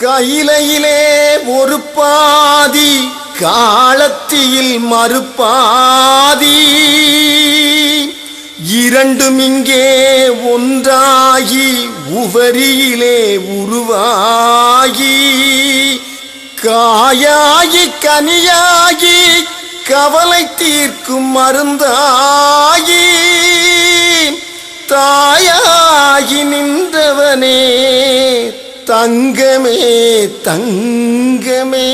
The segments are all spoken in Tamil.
கையிலையிலே ஒரு பாதி காலத்தியில் மறுபாதி. இரண்டும் இங்கே ஒன்றாகி உவரியிலே உருவாகி. காயாகி கனியாகி கவலை தீர்க்கும் மருந்தாகி. தாயாகி தங்கமே தங்கமே.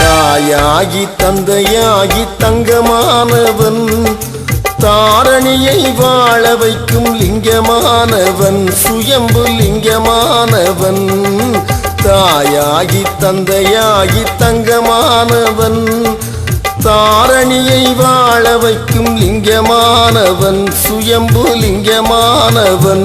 தாயாகி தந்தையாகி தங்கமானவன். தாரணியை வாழ வைக்கும் லிங்கமானவன் சுயம்பு லிங்கமானவன். தாயாகி தந்தையாகி தங்கமானவன். தாரணியை வாழ வைக்கும் லிங்கமானவன் சுயம்பு லிங்கமானவன்.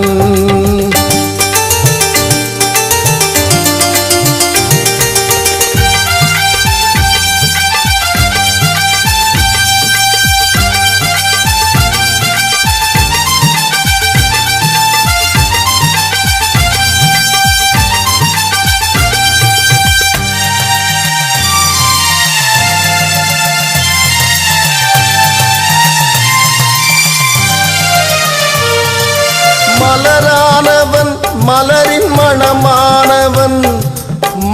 மலரானவன் மலரின் மணமானவன்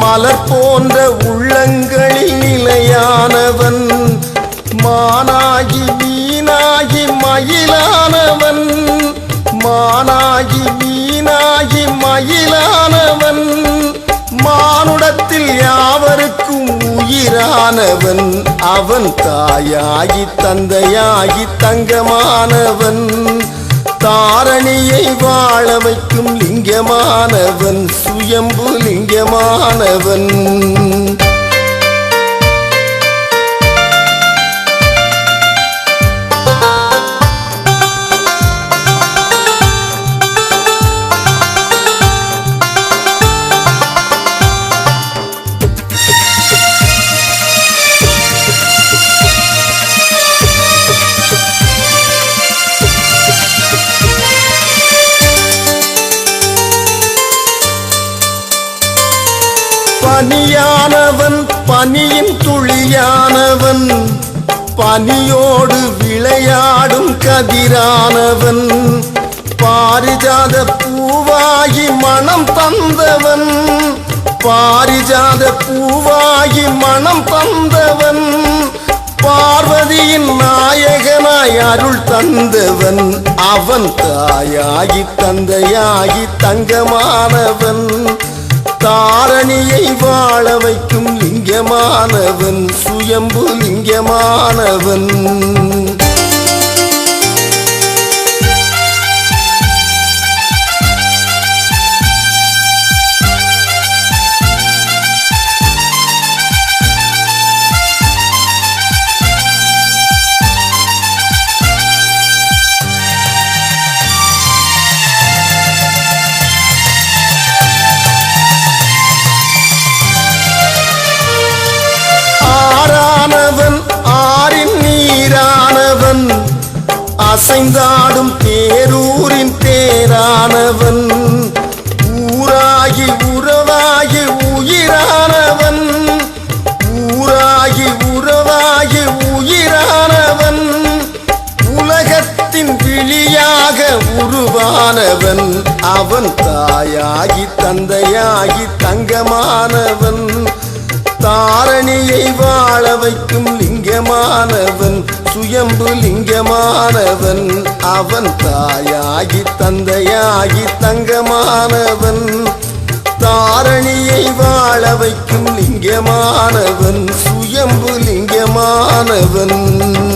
மலர் போன்ற உள்ளங்களில் நிலையானவன் மானாகி வீணாகி மயிலானவன் மானாகி வீணாகி மயிலானவன் மானுடத்தில் யாவருக்கும் உயிரானவன் அவன் தாயாகி தந்தையாகி தங்கமானவன். தாரணியை வாழ வைக்கும் லிங்கமானவன் சுயம்பு லிங்கமானவன். பனியானவன் பனியின் துளியானவன். பனியோடு விளையாடும் கதிரானவன். பாரிஜாத பூவாகி மனம் தந்தவன். பாரிஜாத பூவாகி மனம் தந்தவன். பார்வதியின் நாயகனாய் அருள் தந்தவன். அவன் தாயாகி தந்தையாகி தங்கமானவன். தாரணியை வாழ வைக்கும் லிங்கமானவன் சுயம்பு லிங்கமானவன். அசைந்தாடும் தேரூரின் தேரானவன் ஊராகி உறவாகி உயிரானவன். ஊராகி உறவாகி உயிரானவன். உலகத்தின் விழியாக உருவானவன். அவன் தாயாகி தந்தையாகி தங்கமானவன். தாரணியை வாழ வைக்கும் லிங்கமானவன். சுயம்பு லிங்கமானவன். அவன் தாயாகி தந்தையாகி தங்கமானவன். தாரணியை வாழ வைக்கும் லிங்கமானவன். சுயம்பு லிங்கமானவன்.